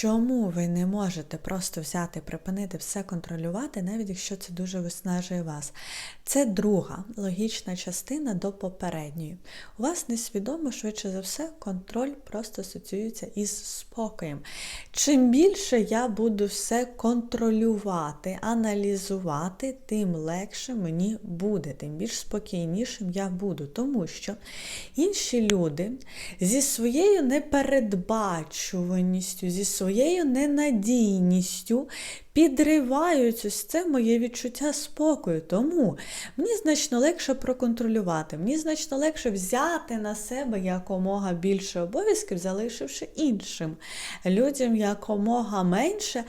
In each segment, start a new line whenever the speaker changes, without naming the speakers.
Чому ви не можете просто взяти, припинити все контролювати, навіть якщо це дуже виснажує вас? Це друга логічна частина до попередньої. У вас несвідомо, швидше за все, контроль просто асоціюється із спокоєм. Чим більше я буду все контролювати, аналізувати, тим легше мені буде, тим більш спокійнішим я буду. Тому що інші люди зі своєю непередбачуваністю, зі своєю ненадійністю підривають ось це моє відчуття спокою. Тому мені значно легше проконтролювати, мені значно легше взяти на себе якомога більше обов'язків, залишивши іншим людям якомога менше,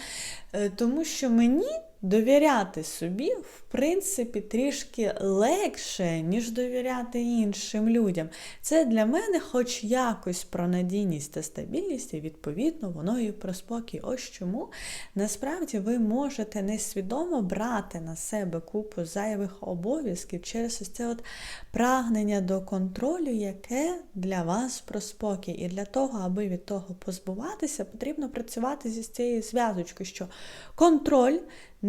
е, тому що мені. Довіряти собі, в принципі, трішки легше, ніж довіряти іншим людям. Це для мене хоч якось про надійність та стабільність, і відповідно воно і про спокій. Ось чому насправді ви можете несвідомо брати на себе купу зайвих обов'язків через ось це от прагнення до контролю, яке для вас про спокій. І для того, аби від того позбуватися, потрібно працювати зі цією зв'язочкою, що контроль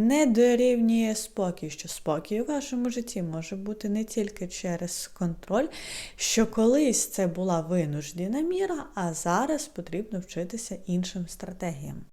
не дорівнює спокій, що спокій у вашому житті може бути не тільки через контроль, що колись це була винуждена міра, а зараз потрібно вчитися іншим стратегіям.